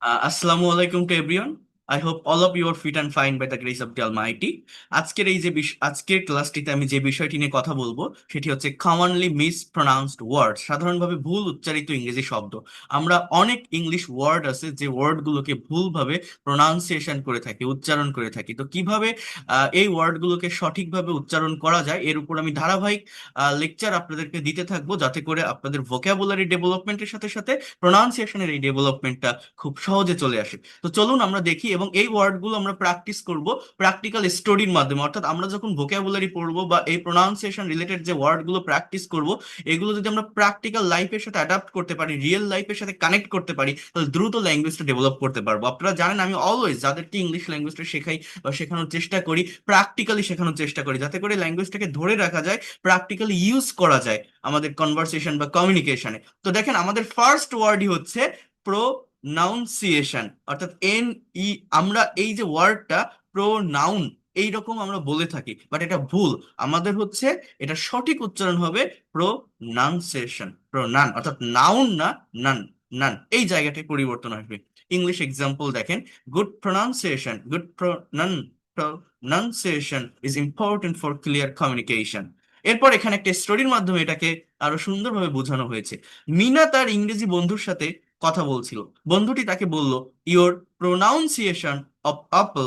Uh, Assalamu alaikum to hope all of you are fit and fine by the grace of the Almighty. আজকের এই যে আজকের ক্লাসটিতে আমি যে বিষয়টি নিয়ে কথা বলব, সেটি হচ্ছে কমনলি মিসপ্রোনাউন্সড ওয়ার্ড সাধারণভাবে ভুল উচ্চারিত ইংরেজি শব্দ। আমরা অনেক ইংলিশ ওয়ার্ড আছে যে ওয়ার্ডগুলোকে ভুলভাবে প্রোনাউন্সিয়েশন করে থাকি, উচ্চারণ করে থাকি। তো কীভাবে এই ওয়ার্ডগুলোকে সঠিকভাবে উচ্চারণ করা যায়, এর উপর আমি ধারাবাহিক লেকচার আপনাদেরকে দিতে থাকব, যাতে করে আপনাদের ভোকাবুলারি ডেভেলপমেন্টের সাথে সাথে প্রোনাউন্সিয়েশনের এই ডেভেলপমেন্টটা খুব সহজে চলে আসে। তো চলুন আমরা দেখি এবং এই ওয়ার্ডগুলো আমরা প্র্যাকটিস করব প্র্যাকটিক্যাল স্টোরির মাধ্যমে। অর্থাৎ আমরা যখন ভোকাবুলারি পড়ব বা এই প্রোনাউন্সিয়েশন রিলেটেড যে ওয়ার্ডগুলো প্র্যাকটিস করব, এগুলো যদি আমরা প্র্যাকটিক্যাল লাইফের সাথে অ্যাডাপ্ট করতে পারি, রিয়েল লাইফের সাথে কানেক্ট করতে পারি, তাহলে দ্রুত ল্যাঙ্গুয়েজটা ডেভেলপ করতে পারব। আপনারা জানেন আমি অলওয়েজ যাদেরকে ইংলিশ ল্যাঙ্গুয়েজটা শেখাই বা শেখানোর চেষ্টা করি, প্র্যাকটিক্যালি শেখানোর চেষ্টা করি, যাতে করে ল্যাঙ্গুয়েজটাকে ধরে রাখা যায়, প্র্যাকটিক্যালি ইউজ করা যায় আমাদের কনভারসেশন বা কমিউনিকেশনে। তো দেখেন, আমাদের ফার্স্ট ওয়ার্ডই হচ্ছে প্রো নাউন্সিয়েশন অর্থাৎ এন ই আমরা এই যে ওয়ার্ডটা প্রোনাউন এইরকম আমরা বলে থাকি বাট এটা ভুল। আমাদের হচ্ছে এটা সঠিক উচ্চারণ হবে প্রোনাউন্সিয়েশন প্রোনান অর্থাৎ নাউন না নান নান এই জায়গাটায় পরিবর্তন আসবে। ইংলিশ এক্সাম্পল দেখেন good pronunciation good pronoun pronunciation is important for clear communication এরপর এখানে একটা স্টোরির মাধ্যমে এটাকে আরও সুন্দরভাবে বোঝানো হয়েছে। মিনা তার ইংরেজি বন্ধুর সাথে কথা বলছিল। বন্ধুটি তাকে বলল your pronunciation of apple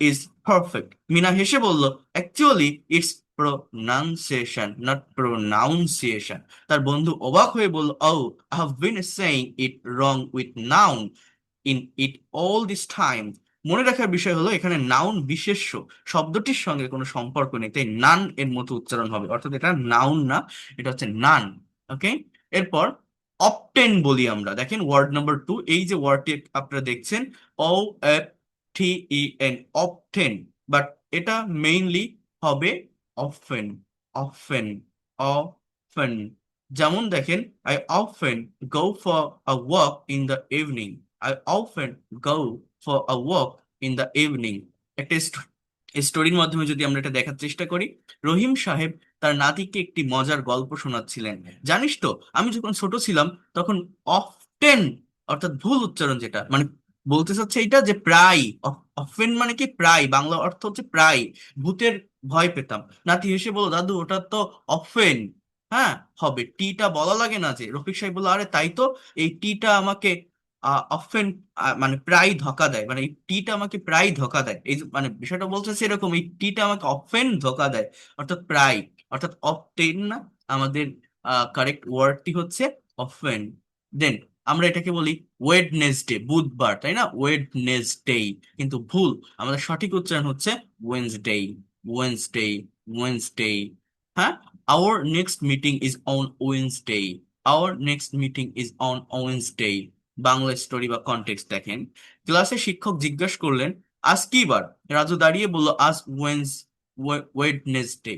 is perfect Mina হেসে বলল actually it's pronunciation not pronunciation তার বন্ধু অবাক হয়ে বলল ও I have been saying it wrong with noun in it all this time মনে রাখার বিষয় হলো, এখানে নাউন বিশেষ্য। শব্দটির সঙ্গে কোনো সম্পর্ক নেই, তাই নান এর মতো উচ্চারণ হবে। অর্থাৎ এটা নাউন না, এটা হচ্ছে নান ওকে এরপর অপটেন বলি আমরা। দেখেন ওয়ার্ড নাম্বার টু এই যে ওয়ার্ডটি আপনারা দেখছেন O F T E N often but এটা মেইনলি হবে অফেন অফেন অফেন যেমন দেখেন I often go for a walk in the evening I often go for a walk in the evening একটা স্টোরির মাধ্যমে যদি আমরা এটা দেখার চেষ্টা করি, রহিম সাহেব তার নাতিকে একটি মজার গল্প শোনাচ্ছিলেন। জানিস তো, আমি যখন ছোট ছিলাম, তখন অফটেন অর্থাৎ ভুল উচ্চারণ যেটা মানে বলতে চাচ্ছে এটা যে প্রায় অফেন মানে কি প্রায়, বাংলা অর্থ হচ্ছে প্রায়, ভূতের ভয় পেতাম। নাতি হেসে বলো দাদু, ওটা তো অফেন হ্যাঁ হবে, টিটা বলা লাগে না যে। রফিক সাহেব বলল, আরে, তাই তো, এই টিটা আমাকে অফেন মানে প্রায় ধোকা দেয় মানে এই টিটা আমাকে প্রায় ধোকা দেয়। এই মানে বিষয়টা বলছে সেরকম, এই টিটা আমাকে অফেন ধোকা দেয়, অর্থাৎ প্রায়। অর্থাৎ অফটেন না আমাদের কারেক্ট ওয়ার্ডটি হচ্ছে অফেন দেন আমরা এটাকে বলি ওয়েডনেসডে বুধবার, তাই না? ওয়েডনেসডে কিন্তু ভুল। আমাদের সঠিক উচ্চারণ হচ্ছে ওয়েন্সডে ওয়েন্সডে ওয়েন্সডে হ্যাঁ? Our next meeting is on Wednesday our next meeting is on Wednesday Bangla story বা কনটেক্সট দেখেন। ক্লাসে শিক্ষক জিজ্ঞাসা করলেন, আজ কি বার? রাজু দাঁড়িয়ে বলল, আজ ওয়েন্স ওয়েডনেসডে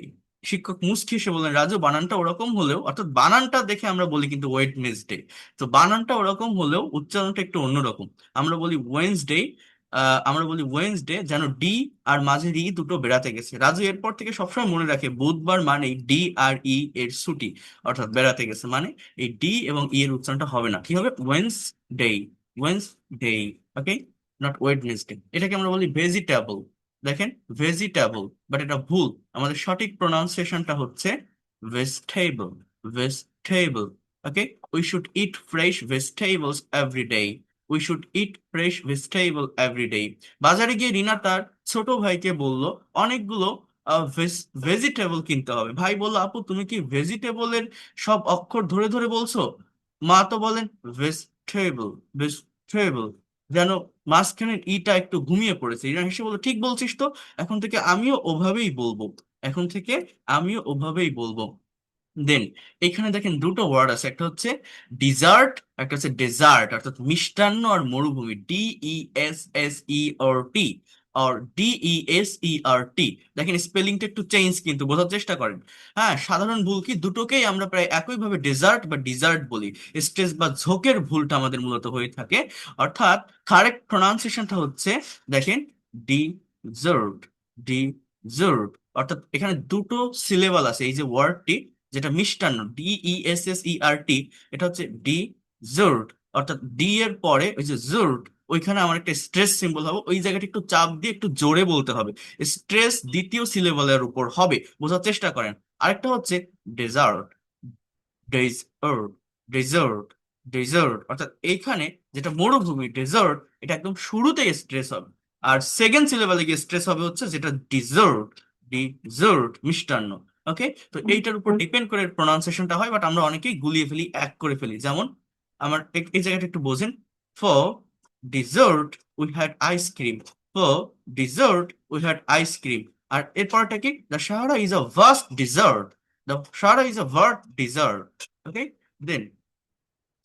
শিক্ষক মুষ্টি এসে বললেন, রাজু, বানানটা ওরকম হলেও, অর্থাৎ বানানটা দেখে আমরা বলি কিন্তু ওয়েডনেসডে তো বানানটা ওরকম হলেও উচ্চারণটা একটু অন্যরকম। আমরা বলি ওয়েন্সডে আমরা বলি ওয়েন্সডে যেন ডি আর মাঝের ই দুটো বেড়াতে গেছে। রাজু, এরপর থেকে সবসময় মনে রাখে, বুধবার মানে ডি আর ই এর ছুটি, অর্থাৎ বেড়াতে গেছে মানে এই ডি এবং ই এর উচ্চারণটা হবে না। কি হবে? Wednesday Wednesday okay not Wednesday এটাকে আমরা বলি ভেজিটেবল দেখেন ভেজিটেবল বাট এটা ভুল। আমাদের সঠিক প্রোনাউন্সিয়েশনটা হচ্ছে vegetable vegetable okay we should eat fresh vegetables every day we should eat fresh vegetable every day বাজারে গিয়ে রিনা তার ছোট ভাইকে বলল, অনেকগুলো ভেজিটেবল কিনতে হবে। ভাই বলল, আপু, তুমি কি ভেজিটেবলের সব অক্ষর ধরে ধরে বলছো? মা তো বলেন ভেজিটেবল ভেজিটেবল যেন মাঝখানে ইটা একটু ঘুমিয়ে পড়েছে। ইরান হেসে বলল, ঠিক বলছিস তো, এখন থেকে আমিও ওভাবেই বলব, এখন থেকে আমিও ওভাবেই বলব। দেন এখানে দেখেন দুটো ওয়ার্ড আছে, একটা হচ্ছে ডিজার্ট একটা হচ্ছে ডেজার্ট অর্থাৎ মিষ্টান্ন আর মরুভূমি D E S S E R T আর D E S E R T দেখেন স্পেলিংটা একটু চেঞ্জ কিন্তু, বোঝার চেষ্টা করেন। হ্যাঁ সাধারণ ভুল কি? দুটোকেই আমরা প্রায় একইভাবে ডেজার্ট বা ডিজার্ট বলি। স্ট্রেস বা ঝোঁকের ভুলটা আমাদের মূলত হয়ে থাকে। অর্থাৎ কারেক্ট প্রোনাউন্সিয়েশনটা হচ্ছে, দেখেন ডিজার্ট ডিজার্ট অর্থাৎ, এখানে দুটো সিলেবাল আছে, এই যে ওয়ার্ডটি যেটা মিষ্টান্ন D E S S E R T এটা হচ্ছে ডি জোর্ট অর্থাৎ ডি এর পরে, ওই যে জোর্ট ওইখানে আমার একটা স্ট্রেস সিম্বল হবে। ওই জায়গাটা একটু চাপ দিয়ে একটু জোরে বলতে হবে। স্ট্রেস দ্বিতীয় সিলেবলের উপর হবে বোঝার চেষ্টা করেন। আরেকটা হচ্ছে ডেজার্ট ডেজার্ট ডেজার্ট ডেজার্ট অর্থাৎ এইখানে যেটা মরুভূমি ডেজার্ট এটা একদম শুরুতেই স্ট্রেস হবে। আর সেকেন্ড সিলেবালে গিয়ে স্ট্রেস হবে হচ্ছে যেটা ডিজার্ট ডিজার্ট মিষ্টান্ন। ওকে তো এইটার উপর ডিপেন্ড করে প্রোনাউন্সিয়েশনটা হয় বাট আমরা অনেকেই গুলিয়ে ফেলি এক করে ফেলি। যেমন আমার এই জায়গাটা একটু বোঝেন। For dessert we had ice cream for dessert we had ice cream আর এরপরটা কি? The Sahara is a vast desert the Sahara is a vast desert okay then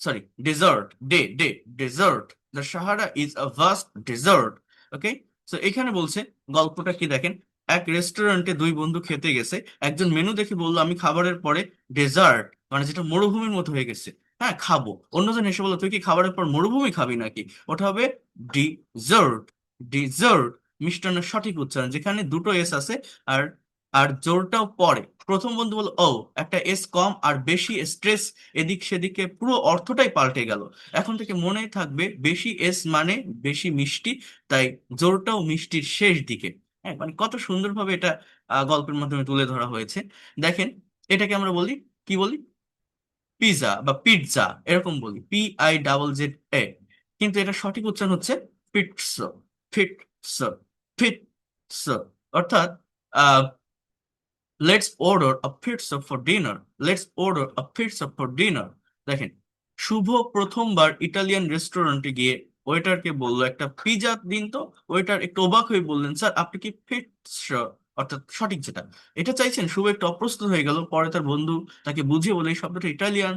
sorry, desert, day, day desert. The Sahara is a vast desert. Okay? So এখানে বলছে গল্পটা কি দেখেন? এক রেস্টুরেন্টে দুই বন্ধু খেতে গেছে। একজন মেনু দেখে বলল আমি খাবারের পরে ডেজার্ট মানে যেটা মরুভূমির মতো হয়ে গেছে। হ্যাঁ খাব। অন্যজন এসে বলল, তুই কি খাবারের পর মরুভূমি খাবি নাকি? ওটা হবে ডিজার্ট ডিজার্ট মিষ্টান্নের সঠিক উচ্চারণ, যেখানে দুটো এস আছে আর আর জোরটাও পরে। প্রথম বন্ধু বলল, ও, একটা এস কম আর বেশি স্ট্রেস এদিক সেদিকে পুরো অর্থটাই পাল্টে গেল। এখন থেকে মনে থাকবে বেশি এস মানে বেশি মিষ্টি, তাই জোরটাও মিষ্টির শেষ দিকে। হ্যাঁ মানে কত সুন্দরভাবে এটা গল্পের মাধ্যমে তুলে ধরা হয়েছে। দেখেন, এটাকে আমরা বলি, কি বলি? পিজা বা পিৎজা এরকম বলি P I double Z A কিন্তু এটা সঠিক উচ্চারণ হচ্ছে পিটস ফিটস ফিটস অর্থাৎ let's order a pizza for dinner let's order a pizza for dinner দেখেন, শুভ প্রথমবার ইটালিয়ান রেস্টুরেন্টে গিয়ে ওয়েটারকে বলল, একটা পিৎজা দিন তো? ওয়েটার একটু অবাক হয়ে বললেন, স্যার, আপনি কি পিৎজা অর্থাৎ সঠিক যেটা। এটা চাইছেন শুভ একটু অপ্রস্তুত হয়ে গেল, পরে তার বন্ধু তাকে বুঝিয়ে বলে, এই শব্দটা ইটালিয়ান।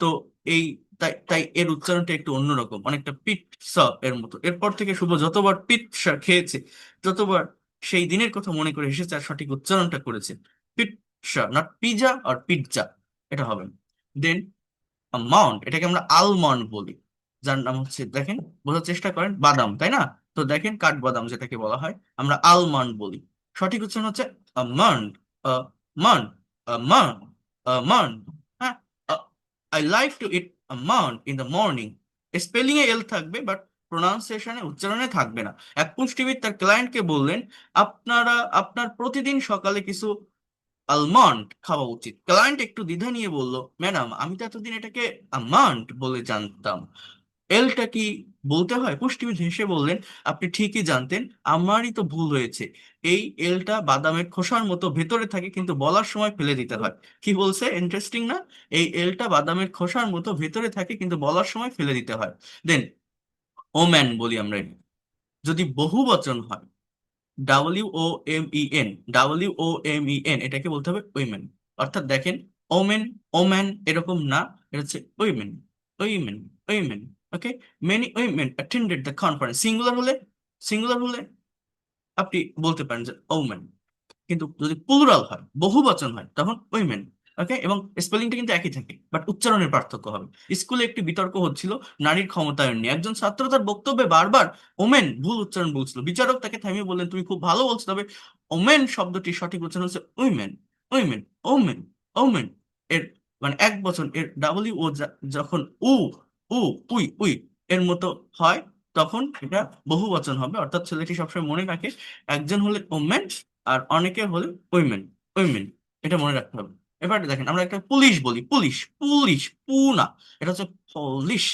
তো এই, তাই তাই এর উচ্চারণটা একটু অন্যরকম, অনেকটা পিৎসা এর মতো। এরপর থেকে শুভ যতবার পিৎসা খেয়েছে ততবার সেই দিনের কথা মনে করে এসেছে আর সঠিক উচ্চারণটা করেছে, পিৎসা নট পিজা আর পিৎজা এটা হবে। দেন মাউন্ট এটাকে আমরা আলমন্ড বলি, যার নাম হচ্ছে, দেখেন, বোঝার চেষ্টা করেন, বাদাম, তাই না? তো দেখেন কাঠবাদাম যেটাকে বলা হয়, আমরা আলমন্ড বলি। সঠিক উচ্চারণ হচ্ছে আমন্ড আমন্ড আমন্ড হ্যাঁ? I like to eat almond in the morning. Spelling A L থাকবে, বাট প্রোনাউন্সিয়েশনে, উচ্চারণে থাকবে না। এক পুষ্টিবিদ তার ক্লায়েন্টকে বললেন, আপনারা, আপনার প্রতিদিন সকালে কিছু আলমন্ড খাওয়া উচিত। ক্লায়েন্ট একটু দ্বিধা নিয়ে বলল, ম্যাডাম, আমি তো এতদিন এটাকে আমন্ড বলে জানতাম। এলটা কি বলতে হয়? পুষ্টিবিদ হেসে বললেন, আপনি ঠিকই জানতেন, আমারই তো ভুল হয়েছে। এই এলটা বাদামের খোসার মতো ভেতরে থাকে, কিন্তু বলার সময় ফেলে দিতে হয়। কি বলছে? ইন্টারেস্টিং না? এই এলটা বাদামের খোসার মতো ভেতরে থাকে, কিন্তু বলার সময় ফেলে দিতে হয়। দেন ওম্যান বলি আমরা যদি বহু বচন হয় W O M E N W O M E N এটাকে বলতে হবে উইমেন অর্থাৎ দেখেন ওমেন ওম্যান এরকম না, এটা হচ্ছে women women women okay many women attended the conference singular হলে সিঙ্গুলার হলে আপনি বলতে পারেন যে ওমেন কিন্তু যদি প্লুরাল হয় বহু বচন হয়, তখন উইমেন ওকে এবং স্পেলিংটা কিন্তু একই থাকে বাট উচ্চারণের পার্থক্য হবে। স্কুলে একটি বিতর্ক হচ্ছিল, নারীর ক্ষমতায়ন নিয়ে। একজন ছাত্র তার বক্তব্যে বারবার ওমেন ভুল উচ্চারণ বলছিল। বিচারক তাকে থামিয়ে বললেন, তুমি খুব ভালো বলছো। তবে ওমেন শব্দটির সঠিক উচ্চারণ হচ্ছে উইমেন উইমেন ওমেন ওমেন এর মানে এক বচন, এর ডাব্লিউ ও যখন উ উ, উই উই, এর মতো হয়, তখন এটা বহু বচন হবে। অর্থাৎ ছেলেটি সবসময় মনে রাখে, একজন হলে ওমেন আর অনেকে হলে উইমেন উইমেন এটা মনে রাখতে হবে। এবার দেখেন, আমরা একটা পুলিশ বলি, পুলিশ পুলিশ পু না এটা হচ্ছে পুলিশ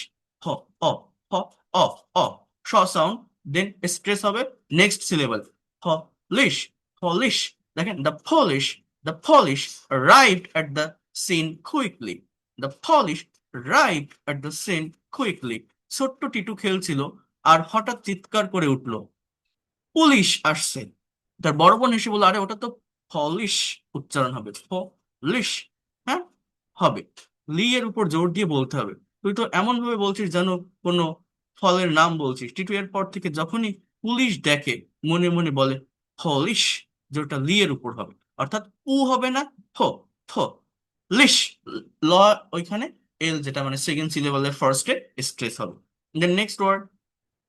হ, অ হ, অ অ, স সাউন্ড দেন স্ট্রেস হবে নেক্সট সিলেবল পুলিশ পুলিশ দেখেন the police the police arrived at the scene quickly, the polish arrived at the scene quickly ছোট্ট টিটু খেলছিল আর হঠাৎ চিৎকার করে উঠল, পুলিশ আসছে। তার বড় বোন এসে বলল, আরে, ওটা তো পলিশ উচ্চারণ হবে। পলিশ হ্যাঁ হবে। লি এর উপর জোর দিয়ে বলতে হবে। তুই তো এমন ভাবে বলছিস যেন কোনো ফলের নাম বলছিস। টিটু এর পর থেকে যখনই পুলিশ দেখে, মনে মনে বলে পলিশ যেটা লি এর উপর হবে। অর্থাৎ পু হবে না, থ থ। লিশ ল, ওইখানে এল যেটা মানে সেকেন্ড সিলেবলের ফার্স্টে স্ট্রেস হবে দেন নেক্সট ওয়ার্ড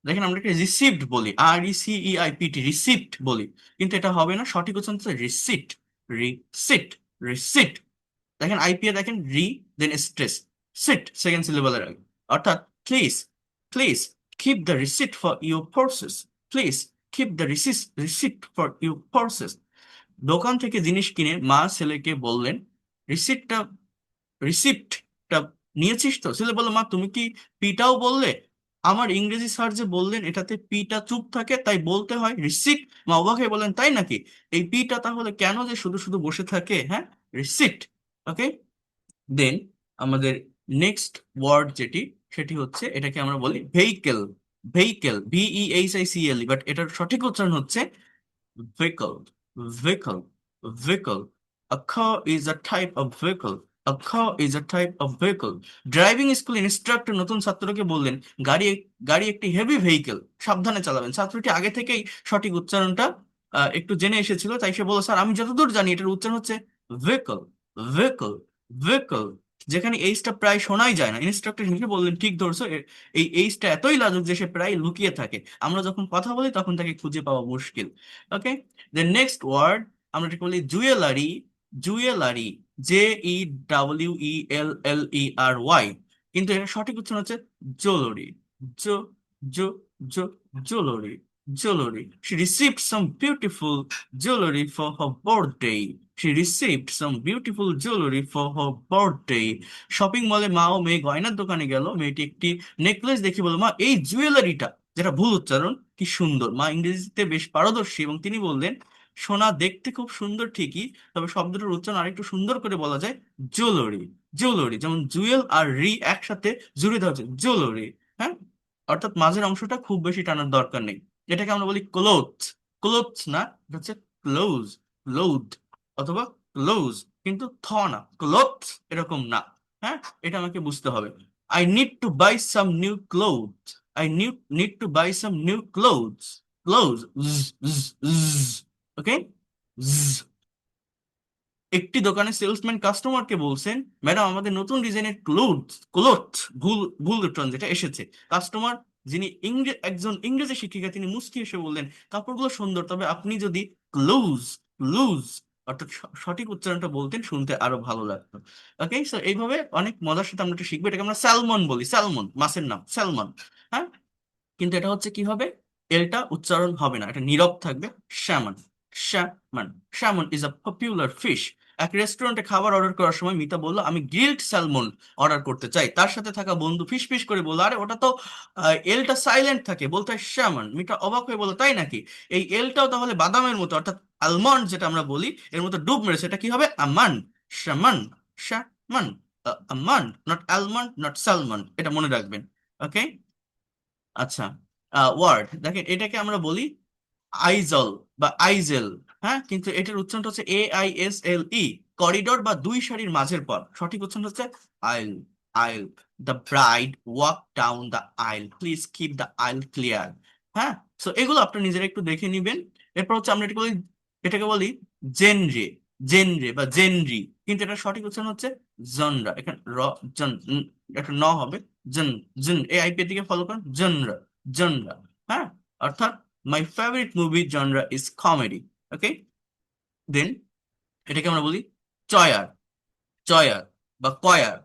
দেখেন আমরা একটা রিসিভড বলি R E I P T receipt বলি কিন্তু এটা হবে না, সঠিক উচ্চারণ হচ্ছে রিসিট রিসিট রিসিট দেখেন আইপি এ দেখেন re then stress seat second সিলেবলের আগে অর্থাৎ please please keep the receipt for your purses. Please keep the receipt receipt for your purses. দোকান থেকে জিনিস কিনে মা ছেলেকে বললেন রিসিপ্টটা রিসিপ্টটা নিয়েছিস তো? ছেলে বলল, মা, তুমি কি পিটাও বললে? আমার ইংরেজি স্যার যে বললেন, এটাতে পিটা চুপ থাকে, তাই বলতে হয় রিসিপ্ট মা অবাক হয়ে বললেন, তাই নাকি? এই পিটা তাহলে কেন যে শুধু শুধু বসে থাকে হ্যাঁ? রিসিপ্ট ওকে দেন আমাদের নেক্সট ওয়ার্ড যেটি, সেটি হচ্ছে, এটাকে আমরা বলি vehicle vehicle V E H I C L but এটার সঠিক উচ্চারণ হচ্ছে vehicle vehicle vehicle. A car is a type of vehicle. A car is a type of vehicle. Driving school instructor নতুন ছাত্রকে বললেন, গাড়ি গাড়ি একটি হেভি ভেহিকেল সাবধানে চালাবেন। ছাত্রটি আগে থেকেই সঠিক উচ্চারণটা একটু জেনে এসেছিল, তাই সে বলল, স্যার, আমি যতদূর জানি এটার উচ্চারণ হচ্ছে ভেহিকল ভেহিকল ভেহিকল যেখানে এইচটা প্রায় শোনাই যায় না। ইনস্ট্রাক্টর হিসেবে বললেন, ঠিক ধরছো এই এইচটা এতই লাজুক যে সে প্রায় লুকিয়ে থাকে। আমরা যখন কথা বলি, তখন তাকে খুঁজে পাওয়া মুশকিল। ওকে দ্য নেক্সট ওয়ার্ড আমরা বলি, jewellery jewellery J E W E L L E R Y কিন্তু এর সঠিক উচ্চারণ হচ্ছে জুয়েলারি, জো জো জো, jewellery jewelry. She received some beautiful jewelry for her birthday. She received some beautiful jewelry for her birthday. Shopping মলে মা ও মেয়ে গয়নার দোকানে গেল, মেয়েটি একটি নেকলেস দেখে বলল, মা, এই জুয়েলারিটা, যেটা ভুল উচ্চারণ, কি সুন্দর মা ইংরেজিতে বেশ পারদর্শী এবং তিনি বললেন সোনা দেখতে খুব সুন্দর ঠিকই, তবে শব্দটার উচ্চারণ আরেকটু সুন্দর করে বলা যায় জুয়েলারি জুয়েলারি, যেমন জুয়েল আর রি একসাথে জুড়ে দেওয়া হচ্ছে জুয়েলারি হ্যাঁ? অর্থাৎ মাঝের অংশটা খুব বেশি টানার দরকার নেই। এটাকে আমরা বলি ক্লোথ ক্লোথ না, এটা হচ্ছে ক্লোজ, ক্লোথ অথবা ক্লোজ, কিন্তু থ না ক্লোথ এরকম না হ্যাঁ? এটা আমাকে বুঝতে হবে। I need to buy some new cloth I need need to buy some new clothes close okay? একটি দোকানে সেলসম্যান কাস্টমারকে বলছেন, ম্যাডাম, আমাদের নতুন ডিজাইনের ক্লোথ ক্লোথ ভুল ভুল যেটা এসেছে। কাস্টমার, যিনি ইংরেজ একজন ইংরেজি শিক্ষিকা, তিনি মুস্কি এসে বললেন, কাপড়গুলো সুন্দর, তবে আপনি যদি ক্লোজ ক্লোজ, অর্থাৎ সঠিক উচ্চারণটা বলতেন শুনতে আরও ভালো লাগতো। ওকে? সো এইভাবে অনেক মজার সাথে আমরা শিখব। এটাকে আমরা স্যালমন বলি, স্যালমন, মাছের নাম, স্যালমন। হ্যাঁ? কিন্তু এটা হচ্ছে কি হবে? এলটা উচ্চারণ হবে না, এটা নীরব থাকবে salmon salmon salmon is a popular fish এক রেস্টুরেন্টে খাবার অর্ডার করার সময় মিতা বলল, আমি গ্রিলড স্যালমন অর্ডার করতে চাই। তার সাথে থাকা বন্ধু ফিস ফিস করে বলল, আরে, ওটা তো এলটা সাইলেন্ট থাকে। বলতে হয় শ্যামন মিতা অবাক হয়ে বলল, তাই নাকি? এই এলটাও তাহলে বাদামের মতো, অর্থাৎ আলমন্ড যেটা আমরা বলি, এর মতো ডুব মেরেছে। এটা কি হবে? আমান শ্যামন শ্যামন আমান নট আলমন্ড নট স্যালমন এটা মনে রাখবেন ওকে আচ্ছা ওয়ার্ড দেখেন, এটাকে আমরা বলি আইজল বা আইজেল হ্যাঁ? কিন্তু এটার উচ্চারণটা হচ্ছে A I S L E corridor বা দুই সারির মাঝের পর সঠিক উচ্চারণ হচ্ছে aisle aisle. The bride walk down the aisle, please keep the aisle clear হ্যাঁ? সো এগুলো আপনি নিজেরা একটু দেখে নিবেন। এরপর হচ্ছে আমরা এটাকে বলি এটাকে বলি জেনরে জেনরে বা জেনরি। কিন্তু এটা সঠিক উচ্চারণ হচ্ছে জনরা। এখানে র, জন একটা ন হবে, জন জন এই আইপি দিকে ফলো করুন, জনরা জনরা হ্যাঁ? অর্থাৎ my favourite movie genre is comedy okay then এটাকে আমরা বলি চয়ার চয়ার বা কয়ার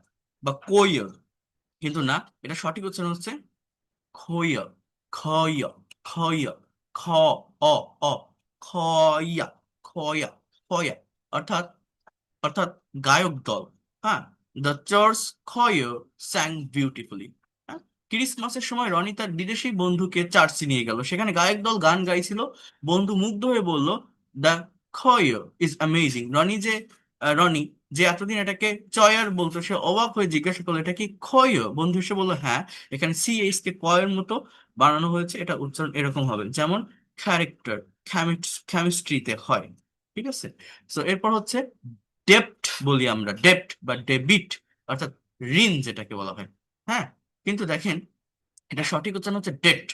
বা কৈয়র কিন্তু না, এটা সঠিক উচ্চারণ হচ্ছে খয় খয় খয় খ, অ অ খয়া খয়া খয়া অর্থাৎ অর্থাৎ গায়ক দল হ্যাঁ? দ্য চার্চ খয় স্যাং বিউটিফুলি ক্রিসমাসের সময় রনি তার বিদেশি বন্ধুকে চার্চে নিয়ে গেল। সেখানে গায়ক দল গান গাইছিল। বন্ধু মুগ্ধ হয়ে বলল, দ্য খয় ইজ অ্যামেজিং। রনি যে রনি যে এতদিন এটাকে চয়ার বলতো, সে অবাক হয়ে জিজ্ঞাসা করল, এটা কি ক্ষয় বন্ধু এসে বলল হ্যাঁ এখানে সি এইচ কে কয়ের মতো বানানো হয়েছে। এটা উচ্চারণ এরকম হবে, যেমন ক্যারেক্টার কেমিস্ট্রিতে হয়। ঠিক আছে? তো এরপর হচ্ছে ডেপ্ট বলি আমরা। ডেপ্ট বা ডেবিট অর্থাৎ ঋণ যেটাকে বলা হয়। হ্যাঁ? কিন্তু দেখেন, এটা সঠিক উচ্চারণ হচ্ছে debt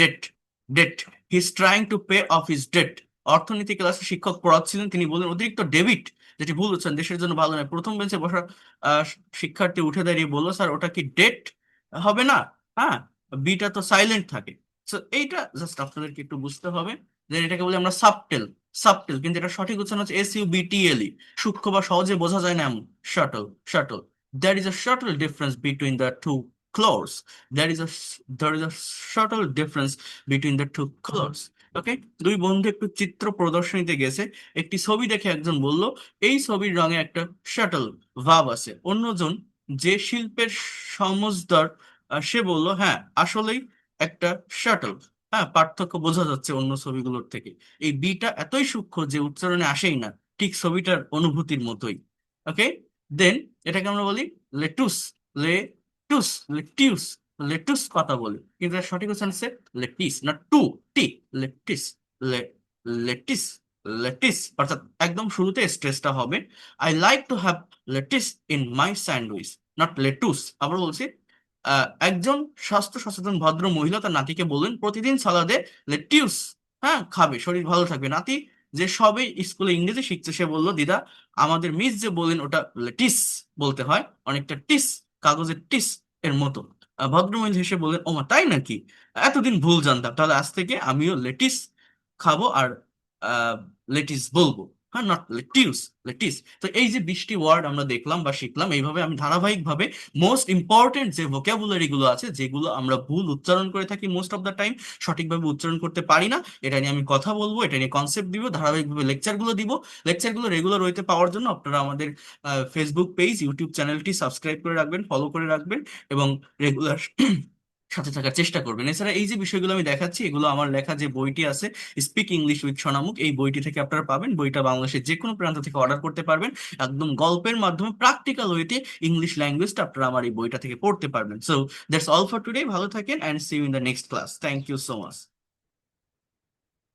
debt debt he is trying to pay off his debt অর্থনীতি ক্লাসে শিক্ষক পড়াচ্ছিলেন, তিনি বললেন, অতিরিক্ত ডেবিট যেটি ভুল উচ্চারণ দেশের জন্য ভালো নয়। প্রথম বেঞ্চে বসা শিক্ষার্থী উঠে দাঁড়িয়ে বলল, স্যার, ওটা কি ডেট হবে না? হ্যাঁ বিটা তো সাইলেন্ট থাকে। তো এইটা জাস্ট আপনাদেরকে একটু বুঝতে হবে যে এটাকে বলি আমরা সাবটেল সাবটেল কিন্তু এটা সঠিক উচ্চারণ হচ্ছে S U B T L E সূক্ষ্ম বা সহজে বোঝা যায় না এমন। Subtle subtle there is a subtle difference between the two clothes. There is a there is a subtle difference between the two colors. Okay দুই বন্ধু একটু চিত্র প্রদর্শনীতে গেছে। একটি ছবি দেখে একজন বলল এই ছবির রঙে একটা শাটল ভাব আছে। অন্যজন যে শিল্পের সমজদার সে বলল হ্যাঁ আসলেই একটা শাটল। হ্যাঁ পার্থক্য বোঝা যাচ্ছে অন্য ছবিগুলোর থেকে। এই বিটা এতই সূক্ষ্ম যে উচ্চারণে আসেই না ঠিক ছবিটার অনুভূতির মতোই। ওকে দেন এটাকে আমরা বলি লেটুস লেটুস কিন্তু সঠিক উচ্চারণ হচ্ছে লেটিস না two T, lettuce lettuce lettuce. অর্থাৎ একদম শুরুতে স্ট্রেসটা হবে। I like to have lettuce in my sandwich not lettuce আবার বলছি একজন স্বাস্থ্য সচেতন ভদ্র মহিলা তার নাতিকে বললেন, প্রতিদিন সালাদে লেটিউস হ্যাঁ খাবে, শরীর ভালো থাকবে। নাতি যে সবে স্কুলে ইংরেজি শিখছে, সে বলল, দিদা, আমাদের মিস যে বলেন ওটা লেটিস বলতে হয়, অনেকটা টিস। কাগজের টিস এর মতো ভদ্রমহিলা হেসে বললেন, ওমা, তাই নাকি? এতদিন ভুল জানতাম। তাহলে আজ থেকে আমিও লেটিস খাব আর লেটিস বলব। হ্যাঁ নট লেটিউস লেটিস তো এই যে বিশটি ওয়ার্ড আমরা দেখলাম বা শিখলাম, এইভাবে আমি ধারাবাহিকভাবে মোস্ট ইম্পর্টেন্ট যে ভোকাবুলারি গুলো আছে, যেগুলো আমরা ভুল উচ্চারণ করে থাকি মোস্ট অফ দ্য টাইম সঠিকভাবে উচ্চারণ করতে পারি না, এটা নিয়ে আমি কথা বলব, এটা নিয়ে কনসেপ্ট দিব, ধারাবাহিকভাবে লেকচারগুলো দিব। লেকচারগুলো রেগুলার হইতে পাওয়ার জন্য আপনারা আমাদের ফেসবুক পেজ ইউটিউব চ্যানেলটি সাবস্ক্রাইব করে রাখবেন ফলো করে রাখবেন এবং রেগুলার সাথে থাকার চেষ্টা করবেন। এছাড়া এই যে বিষয়গুলো আমি দেখাচ্ছি, এগুলো আমার লেখা যে বইটি আছে স্পিক ইংলিশ উইথ সোনামুখ এই বইটি থেকে আপনারা পাবেন। বইটা বাংলাদেশের যে কোনো প্রান্ত থেকে অর্ডার করতে পারবেন। একদম গল্পের মাধ্যমে প্র্যাকটিক্যাল ওয়েতে ইংলিশ ল্যাঙ্গুয়েজটা আপনারা আমার এই বইটা থেকে পড়তে পারবেন। So that's all for today ভালো থাকেন and see you in the next class thank you so much